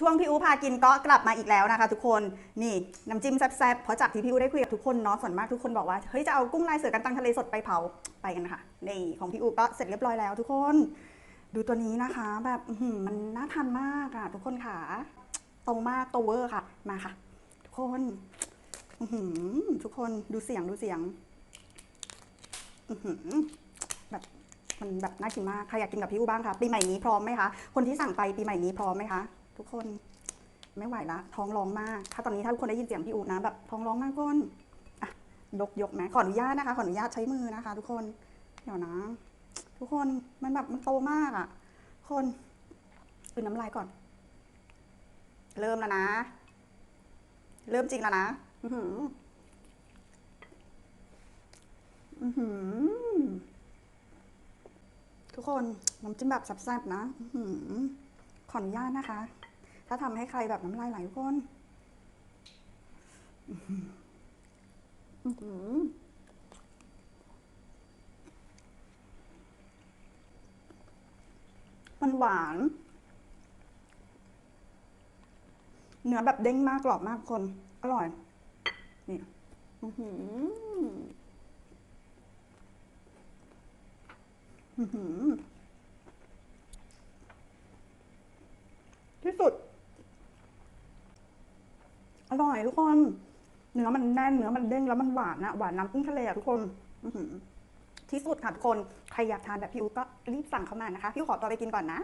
ช่วงพี่อูพากินก็กลับมาอีกแล้วนะคะ ทุกคนนี่น้ำจิ้มแซ่บๆเพราะจากที่พี่อูได้คุยกับทุกคนเนาะส่วนมากทุกคนบอกว่าเฮ้ยจะเอากุ้งลายเสือกันตังทะเลสดไปเผาไปกันนะคะนี่ของพี่อูก็เสร็จเรียบร้อยแล้วทุกคน ดูตัวนี้นะคะ แบบมันน่าทานมากอะทุกคนค่ะโตมากโตเวอร์ค่ะ มาค่ะ ทุกคนอือหือทุกคนดูเสียงดูเสียงอือหือแบบมันแบบน่ากินมากใครอยากกินกับพี่อูบ้างคะปีใหม่นี้พร้อมไหมคะคนที่สั่งไปปีใหม่นี้พร้อมไหมคะ ทุกคน ไม่ไหวละท้องร้องมาก ถ้าตอนนี้ถ้าทุกคนได้ยินเสียงพี่อูนะแบบท้องร้องมากก้นอะยกยกไหมขออนุญาตนะคะขออนุญาตใช้มือนะคะ ทุกคนเดี๋ยวนะ ทุกคนมันแบบมันโตมากอะ่ะ คนอืนน้ำลายก่อน เริ่มแล้วนะ เริ่มจริงแล้วนะ อือหือ อือหือ ทุกคนน้ำจิ้มแบบแซ่บๆนะ อือหือ ขออนุญาตนะคะ ถ้าทำให้ใครแบบน้ำลายไหลทุกคนมันหวาน เนื้อแบบเด้งมากกรอบมากคน อร่อย นี่อือหืออือหือที่สุด อร่อยทุกคน เนื้อมันแน่นเนื้อมันเด้งแล้วมันหวานนะหวานน้ำกุ้งทะเลอะทุกคนที่สุดค่ะทุกคน ใครอยากทานแบบพี่อู๋ก็รีบสั่งเข้ามานะคะ พี่อู๋ขอตัวไปกินก่อนนะ